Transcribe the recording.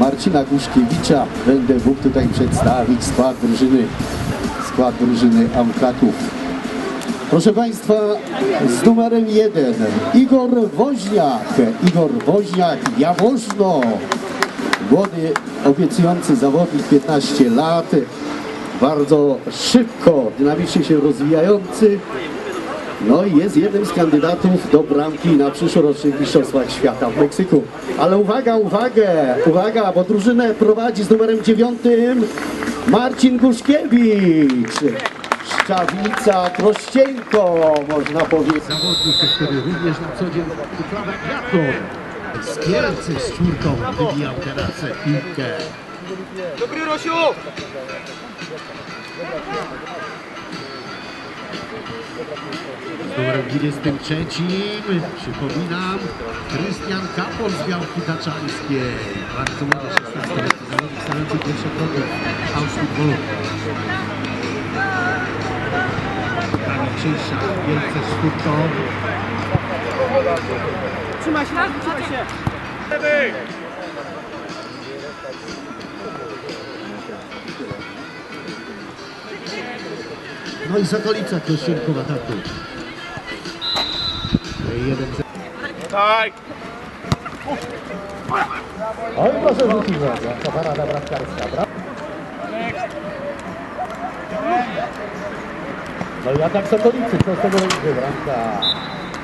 Marcina Guszkiewicza będę mógł tutaj przedstawić skład drużyny, skład drużyny Amkatów. Proszę Państwa, z numerem jeden Igor Woźniak. Igor Woźniak, Jaworzno. Młody, obiecujący zawodnik, 15 lat. Bardzo szybko, dynamicznie się rozwijający. No i jest jednym z kandydatów do bramki na przyszłorocznych Mistrzostwach Świata w Meksyku. Ale uwaga, uwagę, uwaga, bo drużynę prowadzi z numerem dziewiątym Marcin Guszkiewicz. Szczawica, Trościenko, można powiedzieć. Zawodnik, który również na co dzień uprawia biatlon. Z Kielcy z czwórką wybijał teraz piłkę. Dobry Rosiu! Z numerem 23, przypominam, Krystian Kapol z Białki Taczańskiej. Bardzo młody, 16-letni zawodnik stawiający pierwsze kroki w Auschwitz-Wolu. Kamil Kielce z czwórką. Trzymaj się, trzymaj się! No i z okolica Kościelku w ataku. Jeden Tak! Oj, proszę rzucić to parada bramkarska, prawda? No i atak z okolicy, co z tego będzie bramka?